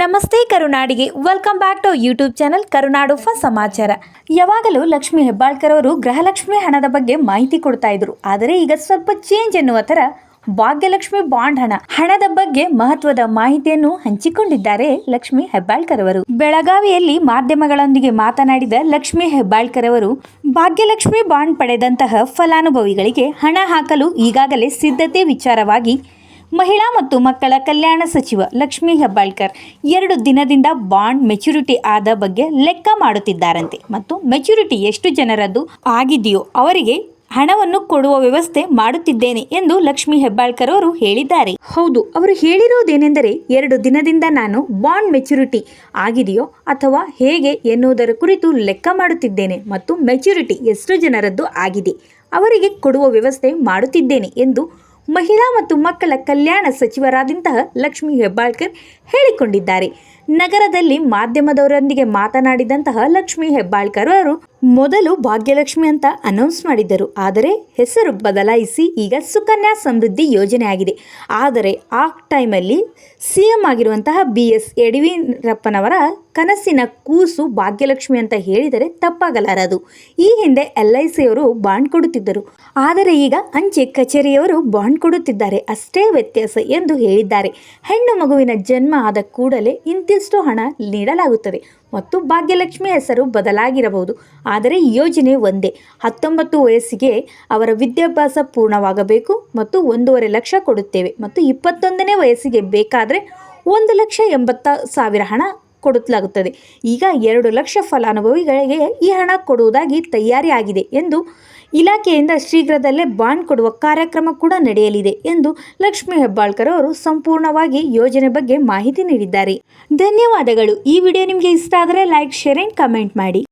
ನಮಸ್ತೆ ಕರುನಾಡಿಗೆ. Welcome back to YouTube channel Karunadu ಫ ಸಮಾಚಾರ. ಯಾವಾಗಲೂ ಲಕ್ಷ್ಮಿ ಹೆಬ್ಬಾಳ್ಕರ್ ಅವರು ಗೃಹಲಕ್ಷ್ಮಿ ಹಣದ ಬಗ್ಗೆ ಮಾಹಿತಿ ಕೊಡ್ತಾ ಇದ್ರು. ಆದರೆ ಈಗ ಸ್ವಲ್ಪ ಚೇಂಜ್ ಎನ್ನುವ ಥರ ಭಾಗ್ಯಲಕ್ಷ್ಮಿ ಬಾಂಡ್ ಹಣ, ಹಣದ ಬಗ್ಗೆ ಮಹತ್ವದ ಮಾಹಿತಿಯನ್ನು ಹಂಚಿಕೊಂಡಿದ್ದಾರೆ ಲಕ್ಷ್ಮಿ ಹೆಬ್ಬಾಳ್ಕರ್ ಅವರು. ಬೆಳಗಾವಿಯಲ್ಲಿ ಮಾಧ್ಯಮಗಳೊಂದಿಗೆ ಮಾತನಾಡಿದ ಲಕ್ಷ್ಮಿ ಹೆಬ್ಬಾಳ್ಕರ್ ಅವರು, ಭಾಗ್ಯಲಕ್ಷ್ಮಿ ಬಾಂಡ್ ಪಡೆದಂತಹ ಫಲಾನುಭವಿಗಳಿಗೆ ಹಣ ಹಾಕಲು ಈಗಾಗಲೇ ಸಿದ್ಧತೆ ವಿಚಾರವಾಗಿ ಮಹಿಳಾ ಮತ್ತು ಮಕ್ಕಳ ಕಲ್ಯಾಣ ಸಚಿವ ಲಕ್ಷ್ಮೀ ಹೆಬ್ಬಾಳ್ಕರ್ ಎರಡು ದಿನದಿಂದ ಬಾಂಡ್ ಮೆಚುರಿಟಿ ಆದ ಬಗ್ಗೆ ಲೆಕ್ಕ ಮಾಡುತ್ತಿದ್ದಾರಂತೆ. ಮತ್ತು ಮೆಚುರಿಟಿ ಎಷ್ಟು ಜನರದ್ದು ಆಗಿದೆಯೋ ಅವರಿಗೆ ಹಣವನ್ನು ಕೊಡುವ ವ್ಯವಸ್ಥೆ ಮಾಡುತ್ತಿದ್ದೇನೆ ಎಂದು ಲಕ್ಷ್ಮೀ ಹೆಬ್ಬಾಳ್ಕರ್ ಅವರು ಹೇಳಿದ್ದಾರೆ. ಹೌದು, ಅವರು ಹೇಳಿರುವುದೇನೆಂದರೆ ಎರಡು ದಿನದಿಂದ ನಾನು ಬಾಂಡ್ ಮೆಚುರಿಟಿ ಆಗಿದೆಯೋ ಅಥವಾ ಹೇಗೆ ಎನ್ನುವುದರ ಕುರಿತು ಲೆಕ್ಕ ಮಾಡುತ್ತಿದ್ದೇನೆ ಮತ್ತು ಮೆಚುರಿಟಿ ಎಷ್ಟು ಜನರದ್ದು ಆಗಿದೆ ಅವರಿಗೆ ಕೊಡುವ ವ್ಯವಸ್ಥೆ ಮಾಡುತ್ತಿದ್ದೇನೆ ಎಂದು ಮಹಿಳಾ ಮತ್ತು ಮಕ್ಕಳ ಕಲ್ಯಾಣ ಸಚಿವರಾದಂತಹ ಲಕ್ಷ್ಮಿ ಹೆಬ್ಬಾಳ್ಕರ್ ಹೇಳಿಕೊಂಡಿದ್ದಾರೆ. ನಗರದಲ್ಲಿ ಮಾಧ್ಯಮದವರೊಂದಿಗೆ ಮಾತನಾಡಿದಂತಹ ಲಕ್ಷ್ಮಿ ಹೆಬ್ಬಾಳ್ಕರ್ ಅವರು ಮೊದಲು ಭಾಗ್ಯಲಕ್ಷ್ಮಿ ಅಂತ ಅನೌನ್ಸ್ ಮಾಡಿದ್ದರು. ಆದರೆ ಹೆಸರು ಬದಲಾಯಿಸಿ ಈಗ ಸುಕನ್ಯಾ ಸಮೃದ್ಧಿ ಯೋಜನೆ ಆಗಿದೆ. ಆದರೆ ಆ ಟೈಮಲ್ಲಿ ಸಿ ಎಂ ಆಗಿರುವಂತಹ ಬಿ ಎಸ್ ಯಡಿಯೂರಪ್ಪನವರ ಕನಸಿನ ಕೂಸು ಭಾಗ್ಯಲಕ್ಷ್ಮಿ ಅಂತ ಹೇಳಿದರೆ ತಪ್ಪಾಗಲಾರದು. ಈ ಹಿಂದೆ ಎಲ್ ಐ ಸಿಯವರು ಬಾಂಡ್ ಕೊಡುತ್ತಿದ್ದರು. ಆದರೆ ಈಗ ಅಂಚೆ ಕಚೇರಿಯವರು ಬಾಂಡ್ ಕೊಡುತ್ತಿದ್ದಾರೆ. ಅಷ್ಟೇ ವ್ಯತ್ಯಾಸ ಎಂದು ಹೇಳಿದ್ದಾರೆ. ಹೆಣ್ಣು ಮಗುವಿನ ಜನ್ಮ ಆದ ಕೂಡಲೇ ಇಂತಿಷ್ಟು ಹಣ ನೀಡಲಾಗುತ್ತದೆ. ಮತ್ತು ಭಾಗ್ಯಲಕ್ಷ್ಮಿ ಹೆಸರು ಬದಲಾಗಿರಬಹುದು. ಆದರೆ ಯೋಜನೆ ಒಂದೇ. ಹತ್ತೊಂಬತ್ತು ವಯಸ್ಸಿಗೆ ಅವರ ವಿದ್ಯಾಭ್ಯಾಸ ಪೂರ್ಣವಾಗಬೇಕು ಮತ್ತು ಒಂದೂವರೆ ಲಕ್ಷ ಕೊಡುತ್ತೇವೆ ಮತ್ತು ಇಪ್ಪತ್ತೊಂದನೇ ವಯಸ್ಸಿಗೆ ಬೇಕಾದರೆ ಒಂದು ಲಕ್ಷ ಎಂಬತ್ತ ಸಾವಿರ ಹಣ ಕೊಡಲಾಗುತ್ತದೆ ಈಗ ಎರಡು ಲಕ್ಷ ಫಲಾನುಭವಿಗಳಿಗೆ ಈ ಹಣ ಕೊಡುವುದಾಗಿ ತಯಾರಿ ಆಗಿದೆ ಎಂದು ಇಲಾಖೆಯಿಂದ ಶೀಘ್ರದಲ್ಲೇ ಬಾಂಡ್ ಕೊಡುವ ಕಾರ್ಯಕ್ರಮ ಕೂಡ ನಡೆಯಲಿದೆ ಎಂದು ಲಕ್ಷ್ಮೀ ಹೆಬ್ಬಾಳ್ಕರ್ ಅವರು ಸಂಪೂರ್ಣವಾಗಿ ಯೋಜನೆ ಬಗ್ಗೆ ಮಾಹಿತಿ ನೀಡಿದ್ದಾರೆ. ಧನ್ಯವಾದಗಳು. ಈ ವಿಡಿಯೋ ನಿಮಗೆ ಇಷ್ಟ ಆದರೆ ಲೈಕ್, ಶೇರ್ ಅಂಡ್ ಕಮೆಂಟ್ ಮಾಡಿ.